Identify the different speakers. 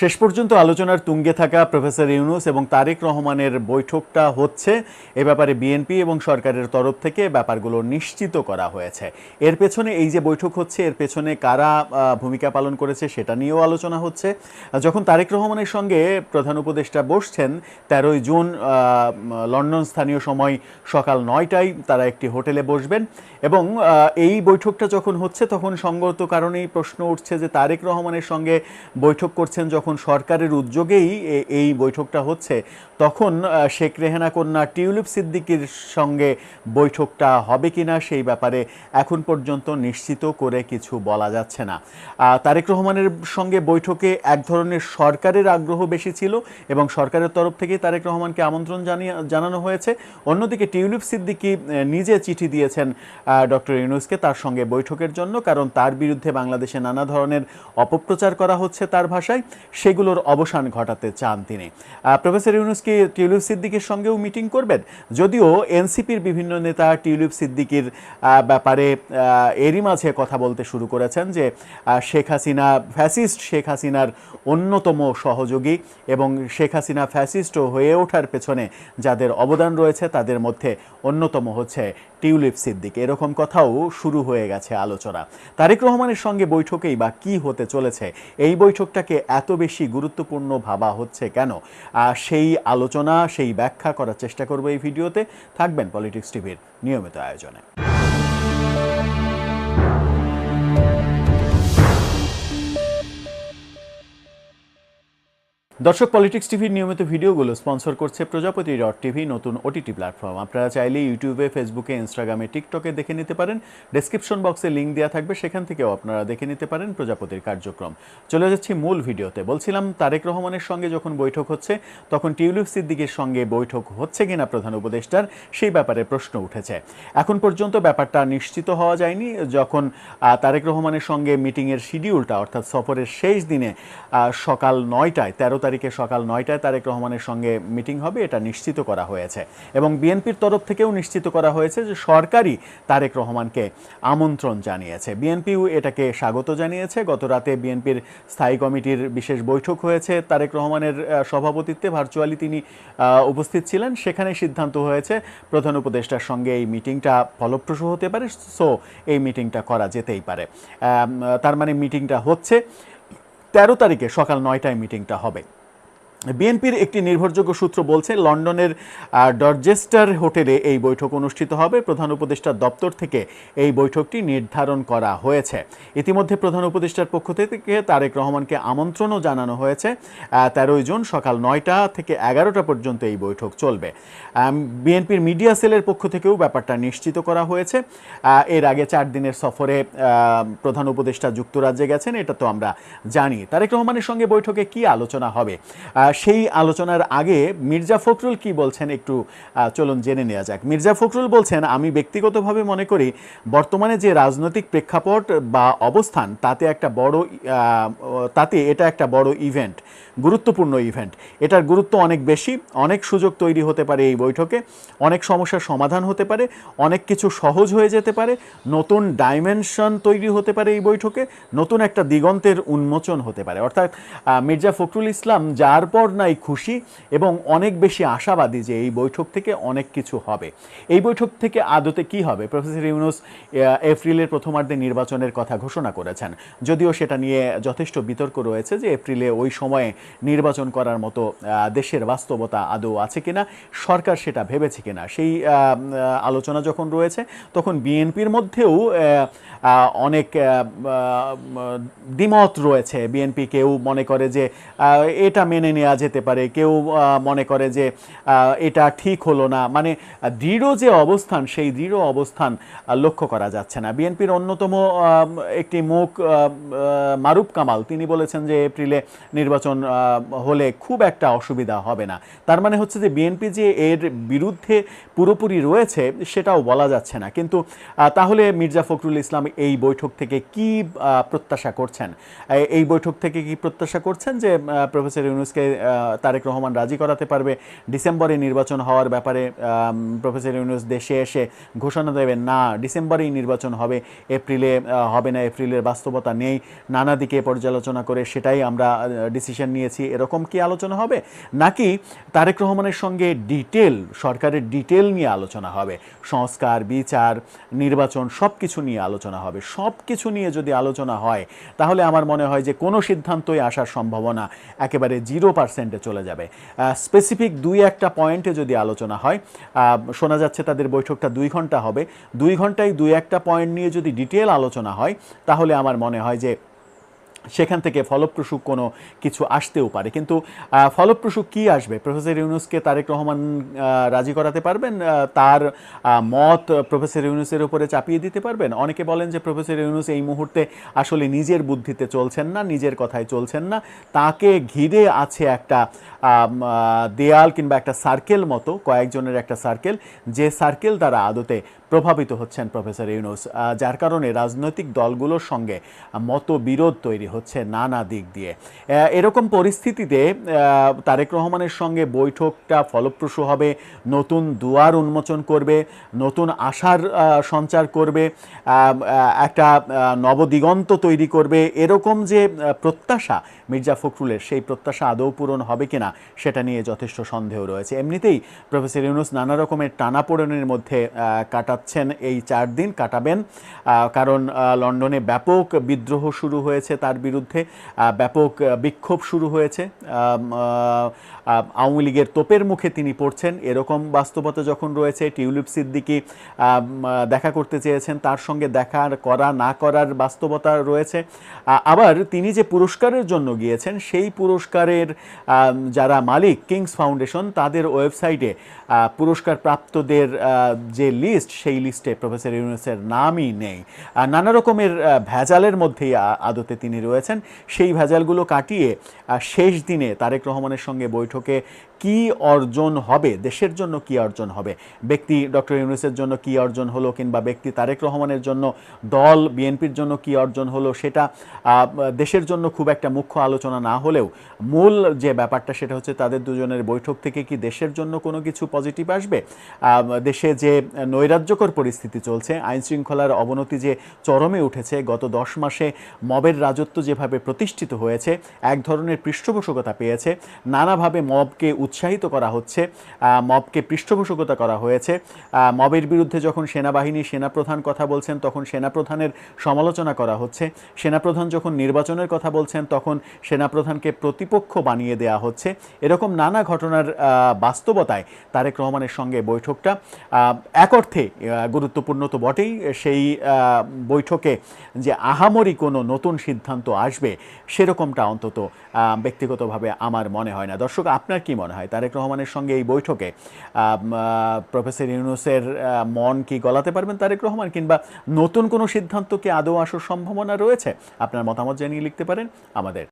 Speaker 1: শেষ পর্যন্ত আলোচনার তুঙ্গে থাকা প্রফেসর ইউনুস এবং তারেক রহমানের বৈঠকটা হচ্ছে। এ ব্যাপারে বিএনপি এবং সরকারের তরফ থেকে ব্যাপারগুলো নিশ্চিত করা হয়েছে। এর পেছনে এই যে বৈঠক হচ্ছে, এর পেছনে কারা ভূমিকা পালন করেছে সেটা নিয়েও আলোচনা হচ্ছে। যখন তারেক রহমানের সঙ্গে প্রধান উপদেষ্টা বসছেন, তেরোই জুন লন্ডন স্থানীয় সময় সকাল নয়টায় তারা একটি হোটেলে বসবেন এবং এই বৈঠকটা যখন হচ্ছে তখন সঙ্গত কারণেই প্রশ্ন উঠছে যে তারেক রহমানের সঙ্গে বৈঠক করছেন যখন সরকারের উদ্যোগেই এই বৈঠকটা হচ্ছে, তখন শেখ রেহানা কন্যা টিউলিপ সিদ্দিকির সঙ্গে বৈঠকটা হবে কিনা সেই ব্যাপারে এখন পর্যন্ত নিশ্চিত করে কিছু বলা যাচ্ছে না। তারেক রহমানের সঙ্গে বৈঠকে এক ধরনের সরকারের আগ্রহ বেশি ছিল এবং সরকারের তরফ থেকে তারেক রহমানকে আমন্ত্রণ জানিয়ে, জানানো হয়েছে। অন্যদিকে টিউলিপ সিদ্দিকি নিজে চিঠি দিয়েছেন ডক্টর ইউনুসকে তার সঙ্গে বৈঠকের জন্য, কারণ তার বিরুদ্ধে বাংলাদেশে নানা ধরনের অপপ্রচার করা হচ্ছে তার ভাষায়। সেগুলোর অবসান ঘটাতে চান তিনি। প্রফেসর ইউনুস কি টিউলিপ সিদ্দিকির সঙ্গেও মিটিং করবেন? যদিও এনসিপির বিভিন্ন নেতা টিউলিপ সিদ্দিকির ব্যাপারে এরই মাঝে কথা বলতে শুরু করেছেন যে শেখ হাসিনা ফ্যাসিস্ট, শেখ হাসিনার অন্যতম সহযোগী এবং শেখ হাসিনা ফ্যাসিস্ট হয়ে ওঠার পেছনে যাদের অবদান রয়েছে তাদের মধ্যে অন্যতম হচ্ছে টিউলিপ সিদ্দিক এরকম কথাও শুরু হয়ে গেছে আলোচনা। তারেক রহমানের সঙ্গে বৈঠকেই বা কি হতে চলেছে, এই বৈঠকটাকে এত বেশি গুরুত্বপূর্ণ ভাবা হচ্ছে কেন? সেই আলোচনা, সেই ব্যাখ্যা করার চেষ্টা করব এই ভিডিওতে। থাকবেন পলিটিক্স টিভির নিয়মিত আয়োজনে। দর্শক পলিটিক্স টিভির নিয়মিত ভিডিওগুলো স্পন্সর করছে প্রজাপতি ডট টিভি নতুন ওটিটি প্ল্যাটফর্ম আপনারা চাইলে ইউটিউবে ফেসবুকে ইনস্টাগ্রামে টিকটকে দেখে নিতে পারেন। ডেসক্রিপশন বক্সে লিঙ্ক দেওয়া থাকবে, সেখান থেকেও আপনারা দেখে নিতে পারেন প্রজাপতির কার্যক্রম। চলে যাচ্ছি মূল ভিডিওতে। বলছিলাম, তারেক রহমানের সঙ্গে যখন বৈঠক হচ্ছে, তখন টিউলিপ সিদ্দিকের সঙ্গে বৈঠক হচ্ছে কিনা প্রধান উপদেষ্টার, সেই ব্যাপারে প্রশ্ন উঠেছে। এখন পর্যন্ত ব্যাপারটা নিশ্চিত হওয়া যায়নি। যখন তারেক রহমানের সঙ্গে মিটিংয়ের শিডিউলটা অর্থাৎ সফরের শেষ দিনে সকাল নয়টায়, তেরো তারিখে সকাল নয়টায় তারেক রহমানের সঙ্গে মিটিং হবে, এটা নিশ্চিত করা হয়েছে। এবং বিএনপির তরফ থেকেও নিশ্চিত করা হয়েছে যে সরকারই তারেক রহমানকে আমন্ত্রণ জানিয়েছে। বিএনপিও এটাকে স্বাগত জানিয়েছে। গত রাতে বিএনপির স্থায়ী কমিটির বিশেষ বৈঠক হয়েছে। তারেক রহমানের সভাপতিত্বে ভার্চুয়ালি তিনি উপস্থিত ছিলেন। সেখানে সিদ্ধান্ত হয়েছে, প্রধান উপদেষ্টার সঙ্গে এই মিটিংটা ফলপ্রসূ হতে পারে, সো এই মিটিংটা করা যেতেই পারে। তার মানে মিটিংটা হচ্ছে। তেরো তারিখে সকাল নয়টায় মিটিংটা হবে। বিএনপির একটি নির্ভরযোগ্য সূত্র বলছে, লন্ডনের ডরজেস্টার হোটেলে এই বৈঠক অনুষ্ঠিত হবে। প্রধান উপদেষ্টার দপ্তর থেকে এই বৈঠকটি নির্ধারণ করা হয়েছে। ইতিমধ্যে প্রধান উপদেষ্টার পক্ষ থেকে তারেক রহমানকে আমন্ত্রণও জানানো হয়েছে। তেরোই জুন সকাল নয়টা থেকে এগারোটা পর্যন্ত এই বৈঠক চলবে। বিএনপির মিডিয়া সেলের পক্ষ থেকেও ব্যাপারটা নিশ্চিত করা হয়েছে। এর আগে চার দিনের সফরে প্রধান উপদেষ্টা যুক্তরাজ্যে গেছেন, এটা তো আমরা জানি। তারেক রহমানের সঙ্গে বৈঠকে কি আলোচনা হবে? সেই আলোচনার আগে মির্জা ফখরুল কি বলছেন একটু চলুন জেনে নেওয়া যাক। মির্জা ফখরুল বলছেন, আমি ব্যক্তিগতভাবে মনে করি বর্তমানে যে রাজনৈতিক প্রেক্ষাপট বা অবস্থান, তাতে একটা বড় তাতে এটা একটা বড় ইভেন্ট গুরুত্বপূর্ণ ইভেন্ট এটার গুরুত্ব অনেক বেশি, অনেক সুযোগ তৈরি হতে পারে এই বৈঠকে, অনেক সমস্যার সমাধান হতে পারে, অনেক কিছু সহজ হয়ে যেতে পারে, নতুন ডাইমেনশন তৈরি হতে পারে এই বৈঠকে, নতুন একটা দিগন্তের উন্মোচন হতে পারে। অর্থাৎ মির্জা ফখরুল ইসলাম যার পর নাই খুশি এবং অনেক বেশি আশাবাদী যে এই বৈঠক থেকে অনেক কিছু হবে। এই বৈঠক থেকে আদতে কি হবে? প্রফেসর ইউনুস এপ্রিলের প্রথমার্ধে নির্বাচনের কথা ঘোষণা করেছেন। যদিও সেটা নিয়ে যথেষ্ট বিতর্ক রয়েছে যে এপ্রিলে ওই সময়ে নির্বাচন করার মতো দেশের বাস্তবতা আদৌ আছে কিনা, সরকার সেটা ভেবেছে কিনা, সেই আলোচনা যখন রয়েছে, তখন বিএনপির মধ্যেও অনেক দ্বিমত রয়েছে। বিএনপি কেউ মনে করে যে এটা মেনে নেওয়া যেতে পারে। কেউ মনে করে যে এটা ঠিক হলো না। মানে দৃঢ় যে অবস্থান, সেই দৃঢ় অবস্থান লক্ষ্য করা যাচ্ছে না। বিএনপির অন্যতম একটি মুখ মারুফ কামাল, তিনি বলেছেন যে, এপ্রিলে নির্বাচন হলে খুব একটা অসুবিধা হবে না। তার মানে হচ্ছে যে, বিএনপি যে এর বিরুদ্ধে পুরোপুরি রয়েছে, সেটাও বলা যাচ্ছে না। কিন্তু তাহলে মির্জা ফখরুল ইসলাম এই বৈঠক থেকে কি প্রত্যাশা করছেন? এই বৈঠক থেকে কি প্রত্যাশা করছেন যে প্রফেসর ইউনুসকে তারেক রহমান রাজি করাতে পারবে। ডিসেম্বরে নির্বাচন হওয়ার ব্যাপারে প্রফেসর ইউনুস দেশে এসে ঘোষণা দেবেন, না, ডিসেম্বরেই নির্বাচন হবে, এপ্রিলে হবে না, এপ্রিলের বাস্তবতা নেই। নানা দিকে পর্যালোচনা করে সেটাই আমরা ডিসিশন নিয়েছি। এরকম কি আলোচনা হবে? নাকি তারেক রহমানের সঙ্গে ডিটেল সরকারের ডিটেল নিয়ে আলোচনা হবে? সংস্কার, বিচার, নির্বাচন সব কিছু নিয়ে আলোচনা হবে। সব কিছু নিয়ে যদি আলোচনা হয়, তাহলে আমার মনে হয় যে কোনো সিদ্ধান্তই আসার সম্ভাবনা একেবারে জিরো পার্সেন্টে চলে যাবে। স্পেসিফিক দুই একটা পয়েন্টে যদি আলোচনা হয় শোনা যাচ্ছে তাদের বৈঠকটা দুই ঘণ্টা হবে। দুই ঘন্টায় দুই একটা পয়েন্ট নিয়ে যদি ডিটেল আলোচনা হয়, তাহলে আমার মনে হয় যে সেখান থেকে ফলপ্রসূ কোনো কিছু আসতেও পারে। কিন্তু ফলপ্রসূ কি আসবে? প্রফেসর ইউনুসকে তারেক রহমান রাজি করাতে পারবেন? তার মত প্রফেসর ইউনুসের উপরে চাপিয়ে দিতে পারবেন? অনেকে বলেন যে প্রফেসর ইউনুস এই মুহূর্তে আসলে নিজের বুদ্ধিতে চলছেন না, নিজের কথায় চলছেন না। তাকে ঘিরে আছে একটা দেয়াল কিংবা একটা সার্কেল মতো, কয়েকজনের একটা সার্কেল। যে সার্কেল দ্বারা আদতে প্রভাবিত হচ্ছেন প্রফেসর ইউনুস যার কারণে রাজনৈতিক দলগুলোর সঙ্গে মতবিরোধ তৈরি হচ্ছে নানা দিক দিয়ে। এরকম পরিস্থিতিতে তারেক রহমানের সঙ্গে বৈঠকটা ফলপ্রসূ হবে নতুন দুয়ার উন্মোচন করবে নতুন আশার সঞ্চার করবে একটা নবদিগন্ত তৈরি করবে এরকম যে প্রত্যাশা মির্জা ফখরুলের সেই প্রত্যাশা আদৌ পূরণ হবে কিনা সেটা নিয়ে যথেষ্ট সন্দেহ রয়েছে। এমনিতেই প্রফেসর ইউনুস নানা রকমের টানাপোড়েনের মধ্যে আহ, কাটাচ্ছেন এই চার দিন কাটাবেন। কারণ লন্ডনে ব্যাপক বিদ্রোহ শুরু হয়েছে তার বিরুদ্ধে। ব্যাপক বিক্ষোভ শুরু হয়েছে। আওয়ামী লীগের তোপের মুখে তিনি পড়ছেন। এরকম বাস্তবতা যখন রয়েছে, টিউলিপ সিদ্দিকি দেখা করতে চেয়েছেন, তার সঙ্গে দেখা করা, না করার বাস্তবতা রয়েছে। আবার তিনি যে পুরস্কারের জন্য গিয়েছেন, সেই পুরস্কারের যারা মালিক, কিংস ফাউন্ডেশন, তাদের ওয়েবসাইটে পুরস্কার প্রাপ্তদের যে লিস্ট, সেই লিস্টে প্রফেসর ইউনুসের নামই নেই। নানা রকমের ভেজালের মধ্যেই আদতে তিনি রয়েছেন। সেই ভেজালগুলো কাটিয়ে শেষ দিনে তারেক রহমানের সঙ্গে বৈঠকে কি অর্জন হবে, দেশের জন্য কি অর্জন হবে, ব্যক্তি ডক্টর ইউনুসের জন্য কি অর্জন হলো কিংবা ব্যক্তি তারেক রহমানের জন্য দল, বিএনপির জন্য কি অর্জন হলো, সেটা দেশের জন্য খুব একটা মুখ্য আলোচনা না হলেও মূল যে ব্যাপারটা সেটা হচ্ছে তাদের দুজনের বৈঠক থেকে কি দেশের জন্য কোনো কিছু পজিটিভ আসবে? দেশে যে নৈরাজ্যকর পরিস্থিতি চলছে। আইন শৃঙ্খলার অবনতি যে চরমে উঠেছে, গত দশ মাসে মবের রাজত্ব যেভাবে প্রতিষ্ঠিত হয়েছে, এক ধরনের পৃষ্ঠপোষকতা পেয়েছে। নানাভাবে মবকে উৎসাহিত করা হচ্ছে মবকে পৃষ্ঠপোষকতা করা হয়েছে। মবের বিরুদ্ধে যখন সেনাবাহিনী সেনাপ্রধান কথা বলছেন, তখন সেনাপ্রধানের সমালোচনা করা হচ্ছে। সেনাপ্রধান যখন নির্বাচনের কথা বলছেন, তখন সেনাপ্রধানকে প্রতিপক্ষ বানিয়ে দেয়া হচ্ছে। এরকম নানা ঘটনার বাস্তবতায় তারেক রহমানের সঙ্গে বৈঠকটা এক অর্থে গুরুত্বপূর্ণ তো বটেই। সেই বৈঠকে যে আহামরি কোনো নতুন সিদ্ধান্ত আসবে সেরকমটা অন্তত ব্যক্তিগতভাবে আমার মনে হয় না। দর্শক, আপনার কি মনে হয়? তারেক রহমানের সঙ্গে এই বৈঠকে প্রফেসর ইউনুসের মন কি গলাতে পারবেন তারেক রহমান? কিংবা নতুন কোনো সিদ্ধান্ত কি আদৌ আসার সম্ভাবনা রয়েছে? আপনার মতামত জানিয়ে লিখতে পারেন আমাদের